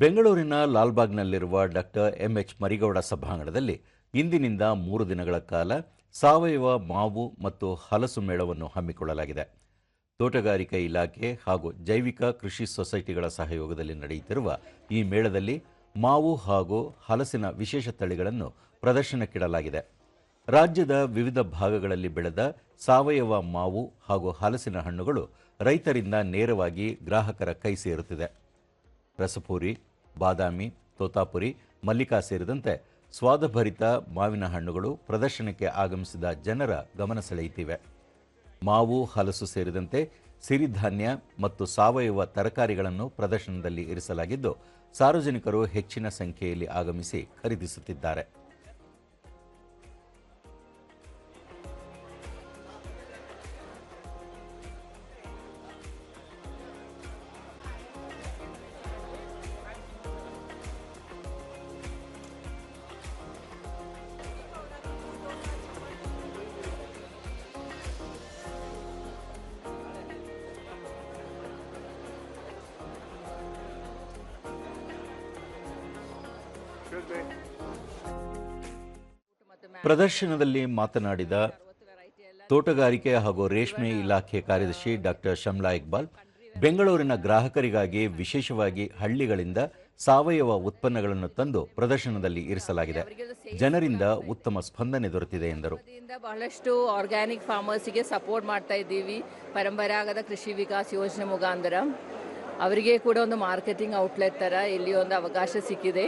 ಬೆಂಗಳೂರಿನ ಲಾಲ್ಬಾಗ್ನಲ್ಲಿರುವ doctor MH Marigowda ಸಭಾಂಗಣದಲ್ಲಿ ಇಂದಿನಿಂದ ಮೂರು ದಿನಗಳ ಕಾಲ ಸಾವಯವ ಮಾವು ಮತ್ತು ಹಲಸು ಮೇಳವನ್ನು ಹಮ್ಮಿಕೊಳ್ಳಲಾಗಿದೆ. ತೋಟಗಾರಿಕಾ ಇಲಾಖೆ ಹಾಗೂ ಜೈವಿಕ ಕೃಷಿ ಸೊಸೈಟಿಗಳ ಸಹಯೋಗದಲ್ಲಿ ನಡೆಯುತ್ತಿರುವ ಈ ಮೇಳದಲ್ಲಿ ಮಾವು ಹಾಗೂ ಹಲಸಿನ ವಿಶೇಷ ತಳಿಗಳನ್ನು ಪ್ರದರ್ಶನಕ್ಕಿಡಲಾಗಿದೆ. ರಾಜ್ಯದ ವಿವಿಧ ಭಾಗಗಳಲ್ಲಿ ಬೆಳೆದ ಸಾವಯವ ಮಾವು ಹಾಗೂ ಹಲಸಿನ ಹಣ್ಣುಗಳು ರೈತರಿಂದ ನೇರವಾಗಿ ಗ್ರಾಹಕರ ಕೈ ಸೇರುತ್ತಿದೆ. ರಸಪೂರಿ ಬಾದಾಮಿ, ತೋತಾಪುರಿ, ಮಲ್ಲಿಕಾ ಸೇರಿದಂತೆ ಸ್ವಾದಭರಿತ ಮಾವಿನ ಹಣ್ಣುಗಳು ಪ್ರದರ್ಶನಕ್ಕೆ ಆಗಮಿಸಿದ ಜನರ ಗಮನ ಸೆಳೆಯುತ್ತಿವೆ. ಮಾವು, ಹಲಸು ಸೇರಿದಂತೆ ಸಿರಿಧಾನ್ಯ ಮತ್ತು ಸಾವಯವ ತರಕಾರಿಗಳನ್ನು ಪ್ರದರ್ಶನದಲ್ಲಿ ಇರಿಸಲಾಗಿದ್ದು, ಸಾರ್ವಜನಿಕರು ಹೆಚ್ಚಿನ ಸಂಖ್ಯೆಯಲ್ಲಿ ಆಗಮಿಸಿ ಖರೀದಿಸುತ್ತಿದ್ದಾರೆ. ಪ್ರದರ್ಶನದಲ್ಲಿ ಮಾತನಾಡಿದ ತೋಟಗಾರಿಕೆ ಹಾಗೂ ರೇಷ್ಮೆ ಇಲಾಖೆ ಕಾರ್ಯದರ್ಶಿ ಡಾಕ್ಟರ್ ಶಮ್ಲಾ ಇಕ್ಬಾಲ್, ಬೆಂಗಳೂರಿನ ಗ್ರಾಹಕರಿಗಾಗಿ ವಿಶೇಷವಾಗಿ ಹಳ್ಳಿಗಳಿಂದ ಸಾವಯವ ಉತ್ಪನ್ನಗಳನ್ನು ತಂದು ಪ್ರದರ್ಶನದಲ್ಲಿ ಇರಿಸಲಾಗಿದೆ. ಜನರಿಂದ ಉತ್ತಮ ಸ್ಪಂದನೆ ದೊರೆತಿದೆ ಎಂದರು. ಬಹಳಷ್ಟು ಆರ್ಗ್ಯಾನಿಕ್ ಫಾರ್ಮರ್ಸಿಗೆ ಸಪೋರ್ಟ್ ಮಾಡ್ತಾ ಇದ್ದೀವಿ. ಪರಂಪರಾಗತ ಕೃಷಿ ವಿಕಾಸ್ ಯೋಜನೆ ಮುಖಾಂತರ. ಅವರಿಗೆ ಕೂಡ ಒಂದು ಮಾರ್ಕೆಟಿಂಗ್ ಔಟ್ಲೆಟ್ ಥರ ಇಲ್ಲಿ ಒಂದು ಅವಕಾಶ ಸಿಕ್ಕಿದೆ.